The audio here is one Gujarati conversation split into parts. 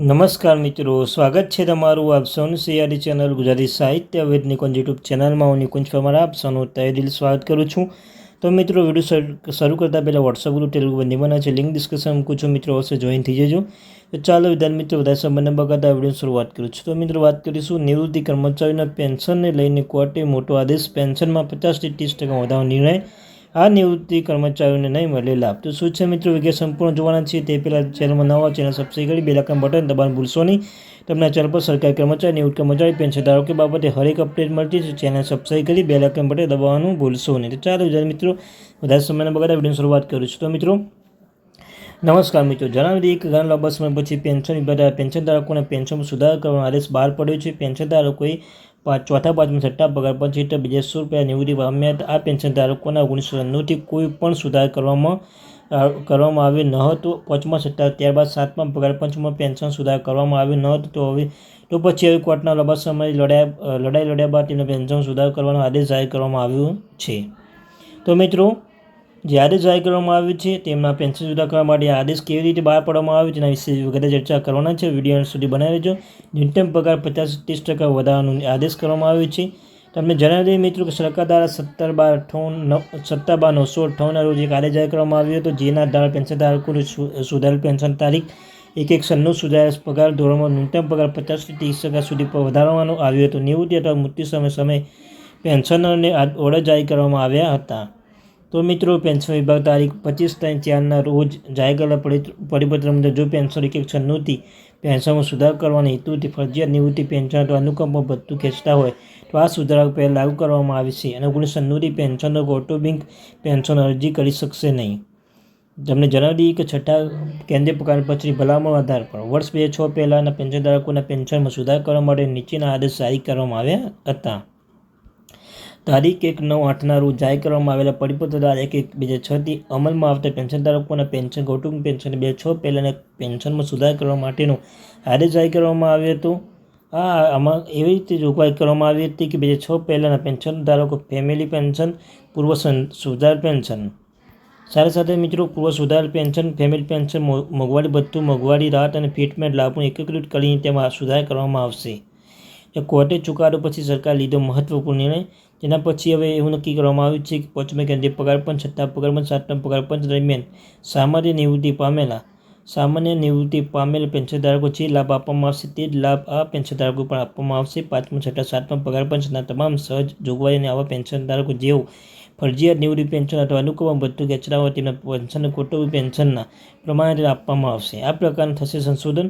નમસ્કાર મિત્રો, સ્વાગત છે તમારું આપ સૌનું સિયારી ચેનલ ગુજરાતી સાહિત્ય વેદ નિકુંજ યુટ્યુબ ચેનલમાં. હું નિકુંજ પરમાર, આપ સૌનું તય દિલ સ્વાગત કરું છું. તો મિત્રો, વીડિયો શરૂ- કરતાં પહેલાં વોટ્સઅપ ગ્રુપ ટેલિગ્રામ બંને છે લિંક ડિસ્કશન મૂકું છું, મિત્રો, અવશ્ય જોઈન થઈ જજો. તો ચાલો વિધાન મિત્રો, વધારે સંબંધ બગાતા વીડિયો શરૂઆત કરું છું. તો મિત્રો, વાત કરીશું નિવૃત્તિ કર્મચારીના પેન્શનને લઈને. કોર્ટે મોટો આદેશ, પેન્શનમાં પચાસથી ત્રીસ ટકા વધારો નિર્ણય આ નિવૃત્તિ કર્મચારીઓને નહીં મળે લાભ. તો શું છે મિત્રો? વિગત સંપૂર્ણ જોવાના છે તે પહેલાં ચેનલમાં નવા ચેનલ સબસ્ક્રાઈબ કરી બે લાખના બટન દબાણ ભૂલશો નહીં. તમને ચેનલ પર સરકારી કર્મચારી, નિવૃત્ત કર્મચારી પેન્શન ધારકો બાબતે હરેક અપડેટ મળતી છે ચેનલ સબસ્ક્રાઈબ કરી બે લાખના બટન દબાવવાનું ભૂલશો નહીં. તો ચાલો મિત્રો, વધારે સમયના બગાડે વીડિયો શરૂઆત કરું છું. તો મિત્રો નમસ્કાર મિત્રો, જણાવી દઈએ કે ઘણા લાંબા સમય પછી પેન્શન વિભાગ પેન્શન ધારકોને પેન્શનમાં સુધાર કરવાનો આદેશ બહાર પડ્યો છે. પેન્શન ધારકોએ ચોથા પાંચમા છઠ્ઠા પગાર પછી હેઠળ બીજાસો રૂપિયા નિવૃત્તિ પામ્યા. હતા આ પેન્શન ધારકોના ઓગણીસો નવ્વાણુંથી કોઈ પણ સુધાર કરવામાં કરવામાં આવ્યો ન હતો. પાંચમા છઠ્ઠા ત્યારબાદ સાતમા પગાર પંચમાં પેન્શન સુધાર કરવામાં આવ્યો ન હતો. તો હવે, તો પછી હવે કોર્ટના લાંબા સમય લડાયા લડાઈ લડ્યા બાદ તેમને પેન્શન સુધાર કરવાનો આદેશ જાહેર કરવામાં આવ્યો છે. તો મિત્રો જે આદેશ જાહેર કરવામાં આવ્યું છે, તેમના પેન્શન સુધાર કરવા માટે આદેશ કેવી રીતે બહાર પાડવામાં આવ્યો તેના વિશે વગેરે ચર્ચા કરવાના છે. વીડિયો સુધી બનાવી લેજો ન્યૂનતમ પગાર પચાસ ત્રીસ ટકા વધારવાનો આદેશ કરવામાં આવ્યો છે. તમને જણાવી દઈએ મિત્રો કે સરકાર દ્વારા સત્તર બાર અઠાવન સત્તર બાર નવસો અઠ્ઠાવનના રોજ એક આદેશ જાહેર કરવામાં આવ્યો હતો, જેના દ્વારા પેન્શન ધારકોને સુધારેલ પેન્શન તારીખ એક એક સન્નું સુધારેલ પગાર ધોરણમાં ન્યૂનતમ પગાર પચાસથી ત્રીસ ટકા સુધી વધારવાનો આવ્યો હતો. નિવૃત્તિ અથવા મૃત્યુ સમય સમય પેન્શનરને ઓર્ડર જાહેર કરવામાં આવ્યા હતા. તો મિત્રો પેન્શન વિભાગ તારીખ પચીસ ત્રણ ચારના રોજ જાહેર કરેલા પરિ- પરિપત્ર મુજબ જો પેન્શન એક છન્નુંથી પેન્શનમાં સુધાર કરવાના હેતુથી ફરજિયાત નિવૃત્તિ પેન્શન અથવા અનુકંપ ભથ્થું ખેંચતા હોય, તો આ સુધારા પહેલાં લાગુ કરવામાં આવે છે. અને ઓગણીસો છન્નુંથી પેન્શનનો ઓટોબિંક પેન્શન અરજી કરી શકશે નહીં. તમને જણાવી દઈએ કે છઠ્ઠા કેન્દ્રીય પ્રકાર પછી ભલામણ આધાર પર વર્ષ બે છ પહેલાંના પેન્શન ધારકોના પેન્શનમાં સુધાર કરવા માટે નીચેના આદેશ જારી કરવામાં આવ્યા હતા. તારીખ એક નવ આઠના રોજ જાહેર કરવામાં આવેલા પરિપત્ર દ્વારા એક એક બે હજાર છથી અમલમાં આવતા પેન્શન ધારકોના પેન્શન કૌટુંબિક પેન્શન બે છ પહેલાંના પેન્શનમાં સુધાર કરવા માટેનો આદેશ જાહેર કરવામાં આવ્યો હતો. આ આમાં એવી રીતે જોગવાઈ કરવામાં આવી હતી કે બે હજાર છ પહેલાંના પેન્શન ધારકો ફેમિલી પેન્શન, પૂર્વ સુધાર પેન્શન. સાથે સાથે મિત્રો, પૂર્વ સુધાર પેન્શન, ફેમિલી પેન્શન મોંઘવારી ભથ્થું, મોંઘવારી રાહત અને ફિટમેન્ટ લાભો એકીકૃત કરીને તેમાં સુધાર કરવામાં આવશે. કોર્ટે ચુકાદો પછી સરકાર લીધો મહત્વપૂર્ણ નિર્ણય જેના પછી હવે એવું નક્કી કરવામાં આવ્યું છે કે પંચમે કેન્દ્રીય પગાર પંચ છઠ્ઠા પગાર પંચ સાતમા પગાર પંચ દરમિયાન સામાન્ય નિવૃત્તિ પામેલા સામાન્ય નિવૃત્તિ પામેલ પેન્શનધારકો જે લાભ આપવામાં આવશે તે જ લાભ આ પેન્શનધારકો પણ આપવામાં આવશે. પાંચમું, છઠ્ઠા, સાતમા પગાર પંચના તમામ સહજ જોગવાઈ અને આવા પેન્શનધારકો જેઓ ફરજિયાત નિવૃત્તિ પેન્શન અથવા અનુકમ ખેંચતા હોય તેમના પેન્શન કુટુંબ પેન્શનના પ્રમાણે આપવામાં આવશે. આ પ્રકારનું થશે સંશોધન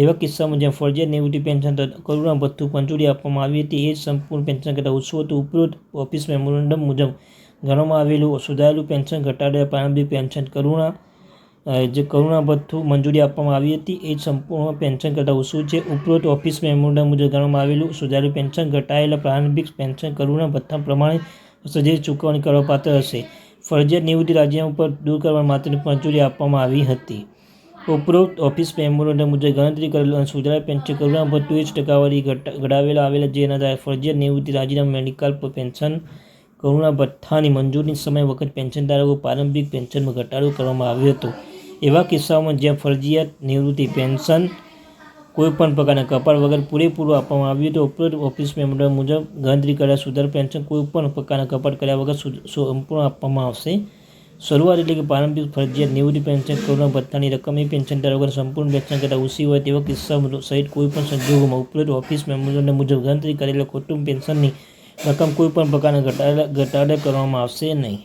એવા કિસ્સામાં જ્યાં ફરજિયાત નિવૃત્તિ પેન્શન કરુણા ભથ્થું પંચોડી આપવામાં આવી હતી, એ સંપૂર્ણ પેન્શન કરતાં ઓછું હતું ઉપરોક્ત ઓફિસ મેમોરેન્ડમ મુજબ ગણવામાં આવેલું સુધારેલું પેન્શન ઘટાડેલા પ્રારંભિક પેન્શન કરુણા જે કરુણા ભથ્થું મંજૂરી આપવામાં આવી હતી, એ સંપૂર્ણ પેન્શન કરતાં ઓછું છે. ઉપરોક્ત ઓફિસ મેમોરેન્ડમ મુજબ ગણવામાં આવેલું સુધારેલું પેન્શન ઘટાડેલા પ્રારંભિક પેન્શન કરુણા ભથ્થા પ્રમાણે સજે ચૂકવણી કરવા પાત્ર હશે. ફરજિયાત નિવૃત્તિ રાજ્ય ઉપર દૂર કરવા માટેની મંજૂરી આપવામાં આવી હતી. ઉપરોક્ત ઓફિસ મેમોરેન્ડમ મુજબ ગણતરી કરેલ અને સુધારા પેન્શન કરુણા ભથ્થું એ જ ટકાવારી ઘડાવેલા આવેલા જેના આધારે ફરજિયાત નિવૃત્તિ રાજીનામા મેડિકલ પેન્શન કરુણા ભથ્થાની મંજૂરી સમય વખત પેન્શનધારકો પ્રારંભિક પેન્શનમાં ઘટાડો કરવામાં આવ્યો હતો. એવા કિસ્સાઓમાં જ્યાં ફરજિયાત નિવૃત્તિ પેન્શન કોઈપણ પ્રકારના કપાળ વગર પૂરેપૂરું આપવામાં આવ્યું તો ઉપરોક્ત ઓફિસ મેમોરેન્ડમ મુજબ ગણતરી કરેલા સુધાર પેન્શન કોઈપણ પ્રકારના કપાટ કર્યા વગર સંપૂર્ણ આપવામાં આવશે. શરૂઆત એટલે કે પ્રારંભિક ફરજિયાત નિવૃત્તિ પેન્શન, કરુણા ભથ્થાની રકમ એ પેન્શન ધારકોને સંપૂર્ણ પેન્શન કરતાં ઓછી હોય તેવા કિસ્સા સહિત કોઈપણ સંજોગોમાં ઉપલબ્ધ ઓફિસ મેમ્બરોને મુજબ ગણતરી કરેલા કુટુંબ પેન્શનની રકમ કોઈપણ પ્રકારના ઘટાડા ઘટાડા કરવામાં આવશે નહીં.